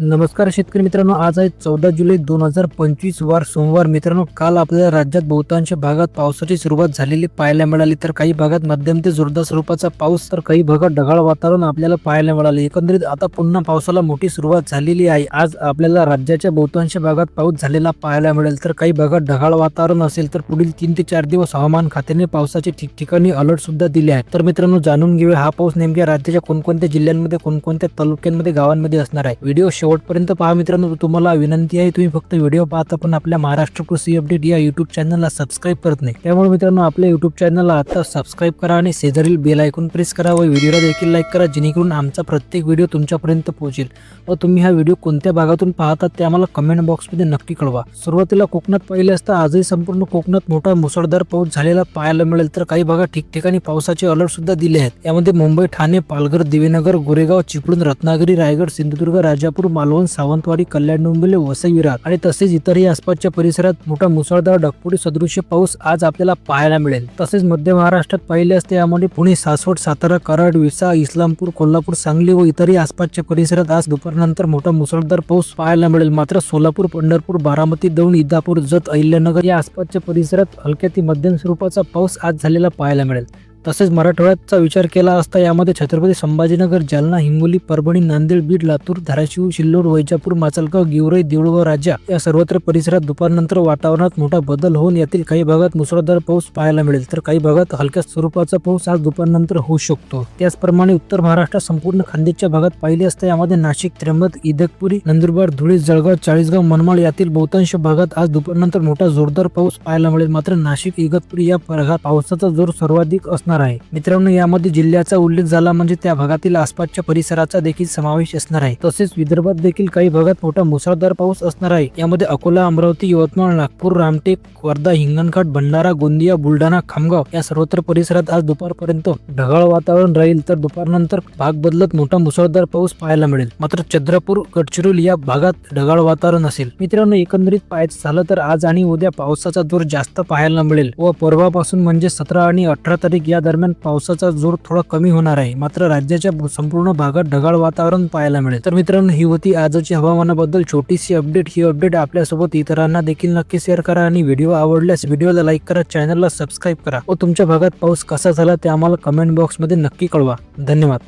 नमस्कार शेतकरी मित्रांनो आज आहे चौदा जुलै दोन हजार पंचवीस वार सोमवार. मित्रांनो काल आपल्या राज्यात बहुतांश भागात पावसाची सुरुवात झालेली पाहायला मिळाली. तर काही भागात मध्यम ते जोरदार स्वरूपाचा पाऊस तर काही भागात ढगाळ वातावरण आपल्याला पाहायला मिळाले. एकंदरीत आता पुन्हा पावसाला मोठी सुरुवात झालेली आहे. आज आपल्याला राज्याच्या बहुतांश भागात पाऊस झालेला पाहायला मिळेल. तर काही भागात ढगाळ वातावरण असेल तर पुढील तीन ते चार दिवस हवामान खात्याने पावसाचे ठिकठिकाणी अलर्ट सुद्धा दिले आहेत. तर मित्रांनो जाणून घेऊया हा पाऊस नेमक्या राज्याच्या कोणकोणत्या जिल्ह्यांमध्ये कोणकोणत्या तालुक्यांमध्ये गावांमध्ये असणार आहे. व्हिडिओ शेवटपर्यंत पहा मित्रांनो तुम्हाला विनंती आहे तुम्ही फक्त व्हिडिओ पाहता पण आपल्या महाराष्ट्र कृषी अपडेट या युट्यूब चॅनलला सबस्क्राईब करत नाही. त्यामुळे मित्रांनो आपल्या युट्यूब चॅनलला आता सबस्क्राईब करा आणि शेजारील बेल ऐकून प्रेस करा व व्हिडिओला देखील लाईक करा जेणेकरून आमचा प्रत्येक व्हिडिओ तुमच्यापर्यंत पोहोचेल. व तुम्ही हा व्हिडिओ कोणत्या भागातून पाहतात ते आम्हाला कमेंट बॉक्समध्ये नक्की कळवा. सुरुवातीला कोकणात पाहिले असता आजही संपूर्ण कोकणात मोठा मुसळधार पाऊस झालेला पाहायला मिळेल. तर काही भागात ठिकठिकाणी पावसाचे अलर्ट सुद्धा दिले आहेत. यामध्ये मुंबई ठाणे पालघर दिवेनगर गोरेगाव चिपळूण रत्नागिरी रायगड सिंधुदुर्ग राजापूर मालवण सावंतवाडी कल्याण डोंबिवली वसई विरार आणि तसेच इतरही आसपासच्या परिसरात मोठा मुसळधार ढगफुटी सदृश्य पाऊस आज आपल्याला पाहायला मिळेल. तसेच मध्य महाराष्ट्रात पाहिले असते यामध्ये पुणे सासवड सातारा कराड विसा इस्लामपूर कोल्हापूर सांगली व इतरही आसपासच्या परिसरात आज दुपारनंतर मोठा मुसळधार पाऊस पाहायला मिळेल. मात्र सोलापूर पंढरपूर बारामती दौंड इदापूर जत अहिल्यानगर या आसपासच्या परिसरात हलक्या ते मध्यम स्वरूपाचा पाऊस आज झालेला पाहायला मिळेल. तसेच मराठवाड्याचा विचार केला असता यामध्ये छत्रपती संभाजीनगर जालना हिंगोली परभणी नांदेड बीड लातूर धाराशिव सिल्लोड वैजापूर माचलगाव गिवराई देऊळगाव राजा या सर्वत्र परिसरात दुपारनंतर वातावरणात मोठा बदल होऊन यातील काही भागात मुसळधार पाऊस पाहायला मिळेल. तर काही भागात हलक्या स्वरूपाचा पाऊस आज दुपारनंतर होऊ शकतो. त्याचप्रमाणे उत्तर महाराष्ट्रात संपूर्ण खानदेशच्या भागात पाहिले असता यामध्ये नाशिक त्र्यंबक इदकपुरी नंदुरबार धुळे जळगाव चाळीसगाव मनमाड यातील बहुतांश भागात आज दुपारनंतर मोठा जोरदार पाऊस पाहायला मिळेल. मात्र नाशिक इगतपुरी या भागात पावसाचा जोर सर्वाधिक असणार आहे. मित्रांनो यामध्ये जिल्ह्याचा उल्लेख झाला म्हणजे त्या भागातील आसपासच्या परिसराचा देखील समावेश असणार आहे. तसेच विदर्भात देखील काही भागात मोठा मुसळधार पाऊस असणार आहे. यामध्ये अकोला अमरावती यवतमाळ नागपूर रामटेक वर्धा हिंगणघाट भंडारा गोंदिया बुलढाणा खामगाव या सर्वत्र परिसरात आज दुपारपर्यंत ढगाळ वातावरण राहील तर दुपारनंतर भाग बदलत मोठा मुसळधार पाऊस पाहायला मिळेल. मात्र चंद्रपूर गडचिरोली या भागात ढगाळ वातावरण असेल. मित्रांनो एकंदरीत पाहायचं झालं तर आज आणि उद्या पावसाचा जोर जास्त पाहायला मिळेल व परवापासून म्हणजे सतरा आणि अठरा तारीख या या दरम्यान पावसाचा जोर थोडा कमी होणार आहे. मात्र राज्याच्या संपूर्ण भागात ढगाळ वातावरण पाहायला मिळेल. तर मित्रांनो ही होती आजची हवामानाबद्दल छोटीशी अपडेट. ही अपडेट आपल्यासोबत इतरांना देखील नक्की शेअर करा आणि व्हिडिओ आवडल्यास व्हिडिओला लाईक करा चॅनलला सबस्क्राईब करा व तुमच्या भागात पाऊस कसा झाला ते आम्हाला कमेंट बॉक्समध्ये नक्की कळवा. धन्यवाद.